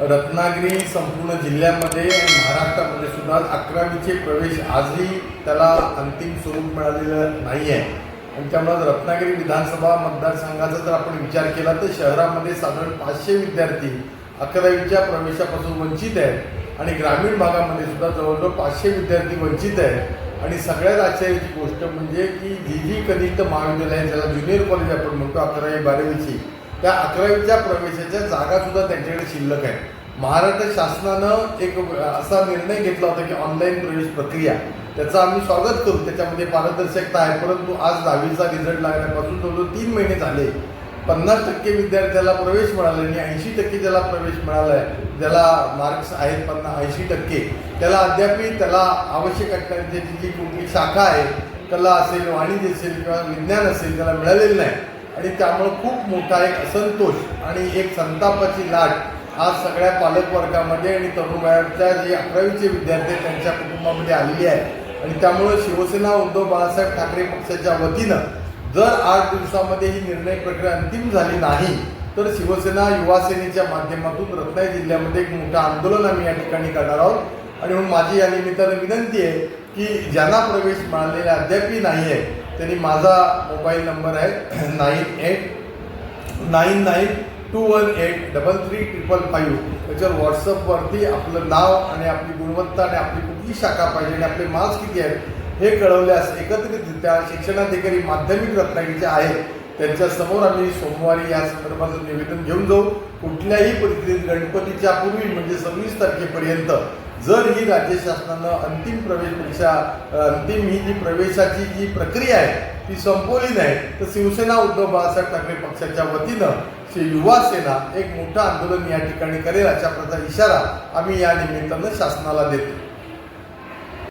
रत्नागिरी संपूर्ण जिल्ह्यामध्ये आणि महाराष्ट्रामध्ये सुद्धा अकरावीचे प्रवेश आजही त्याला अंतिम स्वरूप मिळालेलं नाही आहे आणि त्यामुळे रत्नागिरी विधानसभा मतदारसंघाचा जर आपण विचार केला तर शहरामध्ये साधारण पाचशे विद्यार्थी अकरावीच्या प्रवेशापासून वंचित आहेत आणि ग्रामीण भागामध्ये सुद्धा जवळजवळ पाचशे विद्यार्थी वंचित आहेत. आणि सगळ्यात आश्चर्याची गोष्ट म्हणजे की जी जी कनिष्ठ महाविद्यालय ज्याला ज्युनियर कॉलेज आपण म्हणतो अकरावी बारावीची त्या अकरावीच्या प्रवेशाच्या जागा सुद्धा त्यांच्याकडे शिल्लक आहे महाराष्ट्र शासनानं एक असा निर्णय घेतला होता की ऑनलाईन प्रवेश प्रक्रिया. त्याचं आम्ही स्वागत करू. त्याच्यामध्ये पारदर्शकता आहे. परंतु आज दहावीचा रिझल्ट लागण्यापासून जवळजवळ तीन महिने झाले. पन्नास टक्के विद्यार्थ्याला प्रवेश मिळाला आणि ऐंशी टक्के ज्याला प्रवेश मिळाला आहे ज्याला मार्क्स आहेत पन्नास ऐंशी टक्के त्याला अद्यापही त्याला आवश्यक असणारी त्याची जी कुठली शाखा आहे कला असेल वाणिज्य असेल किंवा विज्ञान असेल त्याला मिळालेलं नाही. आणि त्यामुळं खूप मोठा एक असंतोष आणि एक संतापाची लाट आज सगळ्या पालकवर्गामध्ये आणि तरुण वयाच्या जे अकरावीचे विद्यार्थी त्यांच्या कुटुंबामध्ये आलेली आहे आणि त्यामुळं शिवसेना उद्धव बाळासाहेब ठाकरे पक्षाच्या वतीनं जर आठ दिवसामध्ये ही निर्णय प्रक्रिया अंतिम झाली नाही तर शिवसेना युवासेनेच्या माध्यमातून रत्नागिरी जिल्ह्यामध्ये एक मोठं आंदोलन आम्ही या ठिकाणी करणार आहोत. आणि म्हणून माझी या निमित्तानं विनंती आहे की ज्यांना प्रवेश मिळालेला अद्यापही नाही आहे त्यांनी माझा मोबाईल नंबर आहे nine eight nine nine two one eight double three triple five. त्याच्यावर व्हॉट्सअपवरती आपलं नाव आणि आपली गुणवत्ता आणि आपली कुठली शाखा पाहिजे आणि आपले मार्क्स किती आहेत हे कळवल्यास एकत्रितरित्या शिक्षणाधिकारी माध्यमिक रत्नागिरीचे आहेत. त्यांच्यासमोर आम्ही सोमवारी या संदर्भाचं निवेदन घेऊन जाऊ. कुठल्याही परिस्थितीत गणपतीच्या पूर्वी म्हणजे सव्वीस तारखेपर्यंत जर ही राज्य शासनानं अंतिम प्रवेश परीक्षा अंतिम ही जी प्रवेशाची जी प्रक्रिया आहे ती संपवली नाही तर शिवसेना उद्धव बाळासाहेब ठाकरे पक्षाच्या वतीनं श्री युवा सेना एक मोठं आंदोलन या ठिकाणी करेल अशा प्रकारचा इशारा आम्ही या निमित्तानं शासनाला देतो.